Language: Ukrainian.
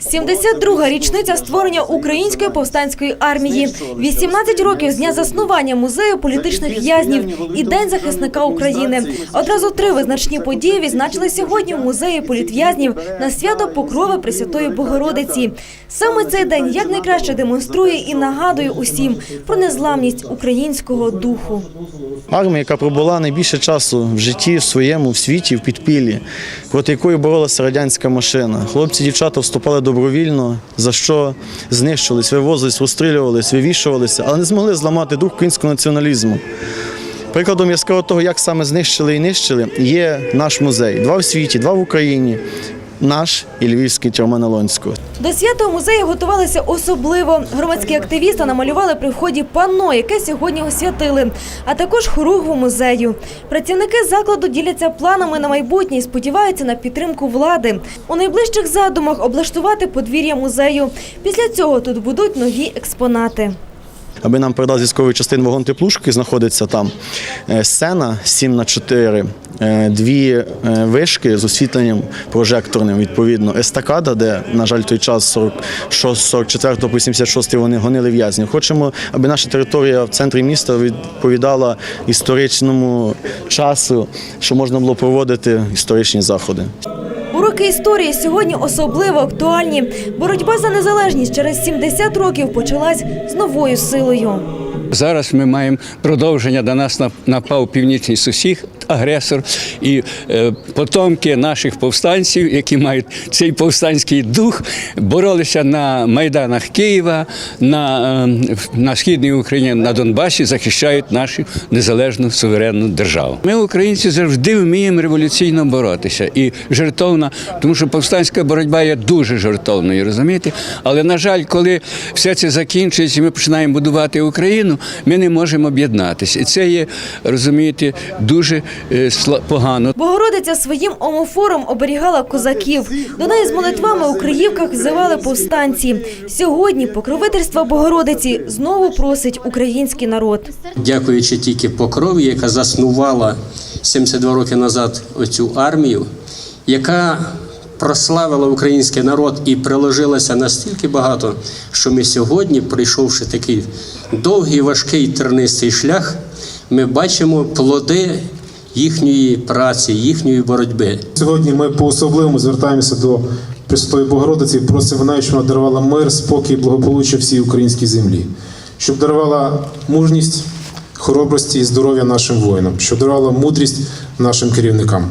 72-га річниця створення української повстанської армії, 18 років з дня заснування музею політичних в'язнів і День захисника України. Одразу три визначні події відзначили сьогодні в музеї політв'язнів на свято Покрови Пресвятої Богородиці. Саме цей день якнайкраще демонструє і нагадує усім про незламність українського духу. Армія, яка пробула найбільше часу в житті, в своєму, в світі, в підпіллі, проти якої боролася радянська машина. Хлопці, дівчата вступали добровільно, за що знищились, вивозились, розстрілювались, вивішувалися, але не змогли зламати дух українського націоналізму. Прикладом яскравого того, як саме знищили і нищили, є наш музей. Два в світі, два в Україні. Наш і львівський Тьомана-Лонського. До свята у музеї готувалися особливо. Громадські активісти намалювали при вході панно, яке сьогодні освятили, а також хоругву музею. Працівники закладу діляться планами на майбутнє і сподіваються на підтримку влади. У найближчих задумах облаштувати подвір'я музею. Після цього тут будуть нові експонати. Аби нам передав з військової частини вагон теплушки, знаходиться там е, сцена 7 на 4 е, дві е, вишки з освітленням прожекторним, відповідно, естакада, де, на жаль, той час 46, 44 по 86 вони гонили в'язнів. Хочемо, аби наша територія в центрі міста відповідала історичному часу, що можна було проводити історичні заходи. Уроки історії сьогодні особливо актуальні. Боротьба за незалежність через 70 років почалась з новою силою. Зараз ми маємо продовження до нас нап- напав північний сусід, агресор, і е, потомки наших повстанців, які мають цей повстанський дух, боролися на майданах Києва, на, е, на східній Україні, на Донбасі, захищають нашу незалежну суверенну державу. Ми, українці, завжди вміємо революційно боротися і жертовно, тому що повстанська боротьба є дуже жертовною, розумієте? Але на жаль, коли все це закінчується, ми починаємо будувати Україну, ми не можемо об'єднатися. І це є, розумієте, дуже е, погано. Богородиця своїм омофором оберігала козаків. До неї з молитвами у Криївках взивали повстанці. Сьогодні покровительства Богородиці знову просить український народ. дякуючи тільки покрові, яка заснувала 72 роки назад оцю армію, яка прославила український народ і приложилася настільки багато, що ми сьогодні, пройшовши такий довгий, важкий тернистий шлях, ми бачимо плоди їхньої праці, їхньої боротьби. Сьогодні ми по-особливому звертаємося до Пресвятої Богородиці, просимо неї, щоб вона дарувала мир, спокій, благополуччя всій українській землі, щоб дарувала мужність, хоробрості і здоров'я нашим воїнам, щоб дарувала мудрість нашим керівникам.